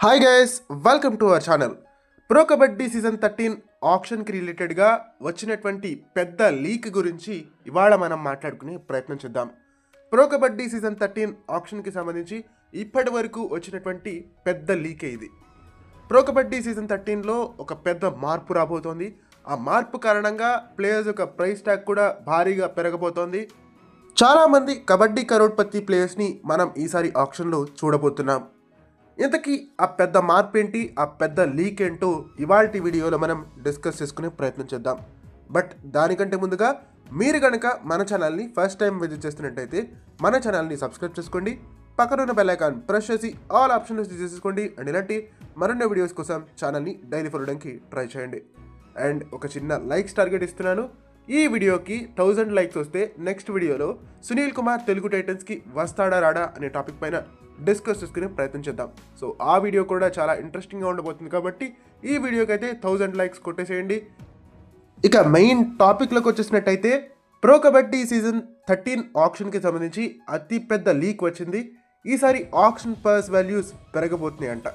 Hi guys welcome to our channel pro kabaddi season thirteen ఆప్షన్కి రిలేటెడ్గా వచ్చినటువంటి పెద్ద leak గురించి ఇవాళ మనం మాట్లాడుకునే ప్రయత్నం చేద్దాం. ప్రో కబడ్డీ సీజన్ థర్టీన్ ఆప్షన్కి సంబంధించి ఇప్పటి వరకు వచ్చినటువంటి పెద్ద లీకే ఇది. ప్రో కబడ్డీ సీజన్ థర్టీన్లో ఒక పెద్ద మార్పు రాబోతోంది. ఆ మార్పు కారణంగా ప్లేయర్స్ యొక్క ప్రైస్ ట్యాగ్ కూడా భారీగా పెరగబోతోంది. చాలామంది కబడ్డీ కరోడ్పతి ప్లేయర్స్ని మనం ఈసారి ఆప్షన్లో చూడబోతున్నాం. ఇంతకీ ఆ పెద్ద మార్పు ఏంటి ఆ పెద్ద లీక్ ఏంటో ఇవాళ వీడియోలో మనం డిస్కస్ చేసుకునే ప్రయత్నం చేద్దాం. బట్ దానికంటే ముందుగా మీరు కనుక మన ఛానల్ని ఫస్ట్ టైం విజిట్ చేస్తున్నట్టయితే మన ఛానల్ని సబ్స్క్రైబ్ చేసుకోండి. పక్కన ఉన్న బెల్ ఐకాన్ ప్రెస్ చేసి ఆల్ ఆప్షన్స్ చేసుకోండి. అండ్ ఇలాంటి మరిన్ని వీడియోస్ కోసం ఛానల్ని డైలీ ఫాలోడానికి ట్రై చేయండి. అండ్ ఒక చిన్న లైక్స్ టార్గెట్ ఇస్తున్నాను. ఈ వీడియోకి థౌజండ్ లైక్స్ వస్తే నెక్స్ట్ వీడియోలో సునీల్ కుమార్ తెలుగు టైటన్స్కి వస్తాడా రాడా అనే టాపిక్ పైన డిస్కస్ చేసుకునే ప్రయత్నం చేద్దాం. సో ఆ వీడియో కూడా చాలా ఇంట్రెస్టింగ్గా ఉండబోతుంది కాబట్టి ఈ వీడియోకి అయితే థౌజండ్ లైక్స్ కొట్టేసేయండి. ఇక మెయిన్ టాపిక్లోకి వచ్చేసినట్టయితే ప్రో కబడ్డీ సీజన్ థర్టీన్ ఆప్షన్కి సంబంధించి అతి పెద్ద లీక్ వచ్చింది. ఈసారి ఆప్షన్ పర్స్ వాల్యూస్ పెరగబోతున్నాయి అంట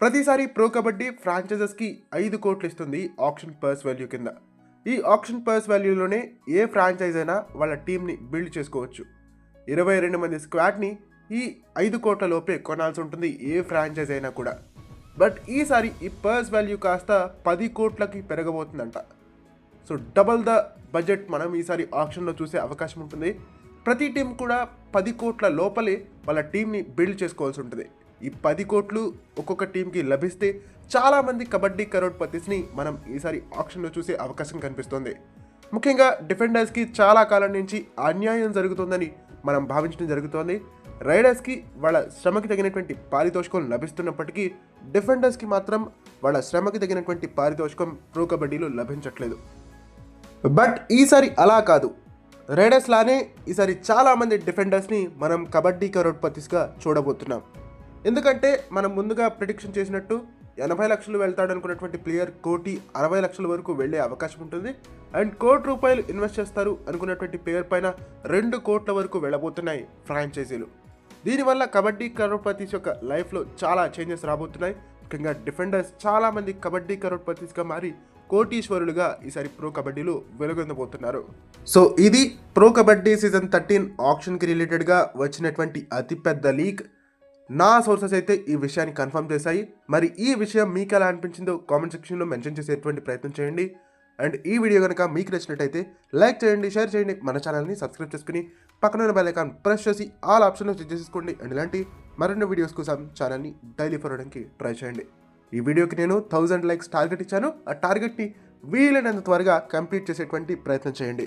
ప్రతిసారి ప్రో కబడ్డీ ఫ్రాంచైజెస్కి ఐదు కోట్లు ఇస్తుంది ఆప్షన్ పర్స్ వాల్యూ కింద. ఈ ఆప్షన్ పర్స్ వాల్యూలోనే ఏ ఫ్రాంచైజ్ అయినా వాళ్ళ టీంని బిల్డ్ చేసుకోవచ్చు. ఇరవై రెండు మంది స్క్వాడ్ని ఈ ఐదు కోట్ల లోపే కొనాల్సి ఉంటుంది ఏ ఫ్రాంచైజ్ అయినా కూడా. బట్ ఈసారి ఈ పర్స్ వాల్యూ కాస్త పది కోట్లకి పెరగబోతుందంట. సో డబల్ ద బడ్జెట్ మనం ఈసారి ఆప్షన్లో చూసే అవకాశం ఉంటుంది. ప్రతి టీం కూడా పది కోట్ల లోపలే వాళ్ళ టీంని బిల్డ్ చేసుకోవాల్సి ఉంటుంది. ఈ పది కోట్లు ఒక్కొక్క టీంకి లభిస్తే చాలామంది కబడ్డీ కరోడ్పతిస్ని మనం ఈసారి ఆప్షన్లో చూసే అవకాశం కనిపిస్తుంది. ముఖ్యంగా డిఫెండర్స్కి చాలా కాలం నుంచి అన్యాయం జరుగుతుందని మనం భావించడం జరుగుతోంది. రైడర్స్కి వాళ్ళ శ్రమకి తగినటువంటి పారితోషికం లభిస్తున్నప్పటికీ డిఫెండర్స్కి మాత్రం వాళ్ళ శ్రమకి తగినటువంటి పారితోషికం ప్రో కబడ్డీలో లభించట్లేదు. బట్ ఈసారి అలా కాదు. రైడర్స్ లానే ఈసారి చాలామంది డిఫెండర్స్ని మనం కబడ్డీ కరోడ్పతిస్గా చూడబోతున్నాం. ఎందుకంటే మనం ముందుగా ప్రిడిక్షన్ చేసినట్టు ఎనభై లక్షలు వెళ్తాడు అనుకున్నటువంటి ప్లేయర్ కోటి అరవై లక్షల వరకు వెళ్ళే అవకాశం ఉంటుంది. అండ్ కోటి రూపాయలు ఇన్వెస్ట్ చేస్తారు అనుకున్నటువంటి ప్లేయర్ పైన రెండు కోట్ల వరకు వెళ్ళబోతున్నాయి ఫ్రాంచైజీలు. దీనివల్ల కబడ్డీ కరోడ్పతిస్ యొక్క లైఫ్లో చాలా చేంజెస్ రాబోతున్నాయి. ముఖ్యంగా డిఫెండర్స్ చాలామంది కబడ్డీ కరోడ్పతిస్గా మారి కోటీశ్వరులుగా ఈసారి ప్రో కబడ్డీలో వెలుగొందబోతున్నారు. సో ఇది ప్రో కబడ్డీ సీజన్ థర్టీన్ ఆప్షన్కి రిలేటెడ్గా వచ్చినటువంటి అతిపెద్ద లీక్ నా సోర్సెస్ అయితే ఈ విషయాన్ని కన్ఫర్మ్ చేశాయి. మరి ఈ విషయం మీకు ఎలా అనిపించిందో కామెంట్ సెక్షన్లో మెన్షన్ చేసేటువంటి ప్రయత్నం చేయండి. అండ్ ఈ వీడియో కనుక మీకు నచ్చినట్టయితే లైక్ చేయండి షేర్ చేయండి. మన ఛానల్ని సబ్స్క్రైబ్ చేసుకుని పక్కన బెల్ ఐకాన్ ప్రెస్ చేసి ఆల్ ఆప్షన్లో చెక్ చేసుకోండి అండ్ ఇలాంటి మరిన్ని వీడియోస్ కోసం ఛానల్ని డైలీ ఫాలోడానికి ట్రై చేయండి. ఈ వీడియోకి నేను థౌజండ్ లైక్స్ టార్గెట్ ఇచ్చాను. ఆ టార్గెట్ని వీలైనంత త్వరగా కంప్లీట్ చేసేటువంటి ప్రయత్నం చేయండి.